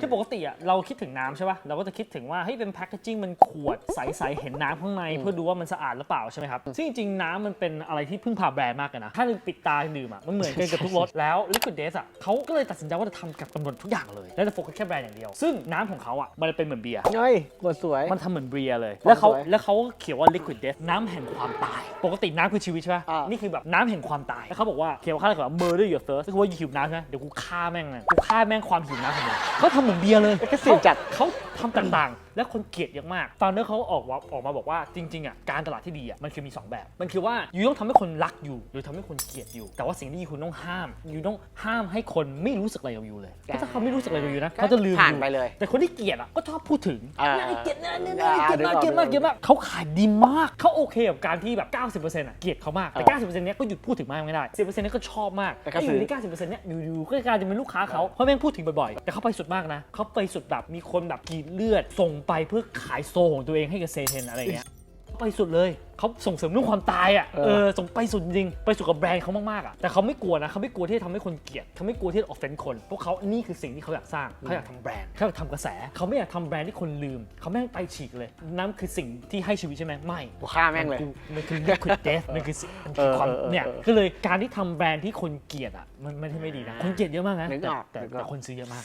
คือปกติอะเราคิดถึงน้ำใช่ป่ะเราก็จะคิดถึงว่าเฮ้ยเป็นแพคเกจิ้งมันขวดใสๆเห็นน้ำข้างในเพื่อดูว่ามันสะอาดหรือเปล่าใช่ไหมครับซึ่งจริงๆน้ำมันเป็นอะไรที่พึ่งพาแบรนด์มากเลยนะถ้าเราปิดตาดื่มอะมันเหมือนกันกับทุกรสแล้ว Liquid Death อะเขาก็เลยตัดสินใจว่าจะทำกับกำหนดทุกอย่างเลยแล้วจะโฟกัสแค่แบรนด์อย่างเดียว ซึ่งน้ำของเขาอะมันเป็นเหมือนเบียร์เฮ้ยกดสวย มันทำเหมือนเบียร์เลยแล้วเขาสวยแล้วเขาก็เขียนว่า liquid death น้ำแห่งความตาย ปกติน้ำคือชีวิตใช่ไหมอ่านี่ นี่คือแบบน้ำแห่งความตายแล้วเขาบอกว่าเขียนว่าค่าอะไรก่อน murder your thirst ก็คือว่าหิวน้ำใช่ไหมเดี๋ยวกูฆ่าแม่งเลยกูฆ่าแม่งความหิวน้ำของมึงเขาทำเหมือนเบียร์เลยก็สิจัดเขาทำต่างๆ และคนเกลียดเยอะมาก ฟาวเนอร์เขาออกว่าออกมาบอกว่าจริงๆอะการตลาดที่ดีอะมันคือมี 2 แบบ มันคือว่าอยู่ต้องทำให้คนรักอยู่ หรือทำให้คนเกลียดอยู่ แต่ว่าสิ่งที่คุณต้องห้ามอยู่ต้องห้ามให้คนไม่รู้สึกอะไรกับอยู่เลยเพราะถ้าเขาไม่รู้สึกอะไรกับอยู่นะเขาจะลืมผ่านอยู่ไปเลย แต่คนที่เกลียดอะก็ชอบพูดถึงอ่าเนี่ยไอ้เกลียดนะเนี่ยอ่าเนี่ยเกลียดมากนึเกลียดมากนึเกลียดมากเขาขายดีมากเขาโอเคกับการที่แบบ 90%อะเกลียดเขามากแต่เออ90%เนี้ยก็หยุดพูดถึงมากไม่ได้10%เนี้ยก็ชอบมากแต่ก็ไอ้อซื้ยู่อใน90%เนี้ยอยู่ๆก็กลายจะเป็นลูกค้าเขาเพราะแม่งพูดถึงบ่อยๆแต่เขาไปสุดมากนะเขาไปสุดแบบมีคนแบบกรีดเลือดส่งไปเพื่อขายโซของตัวเองให้กับเซเทนอะไรอย่างเงี้ยไปสุดเลยเขาส่งเสริมเรื่องความตายอะเออเออส่งไปสุดจริงไปสุดกับแบรนด์เขามากๆอะแต่เขาไม่กลัวนะเขาไม่กลัวที่จะทำให้คนเกลียดเขาไม่กลัวที่จะออฟเฟนคนพวกเขานี่คือสิ่งที่เขาอยากสร้างเขาอยากทำแบรนด์เขาอยากทำกระแสเขาไม่อยากทำแบรนด์ที่คนลืมเขาไม่ให้ไปฉีกเลยนั่นคือสิ่งที่ให้ชีวิตใช่ไหมไม่กูฆ่าแม่งเลยมันคือ liquid death มันคือสิ่งมันคือความเออเออเออเนี่ยก็เลยการที่ทำแบรนด์ที่คนเกลียดอะมันไม่ใช่ไม่ดีนะคนเกลียดเยอะมากนะนึกออกแต่นึกออกแต่คนซื้อเยอะมาก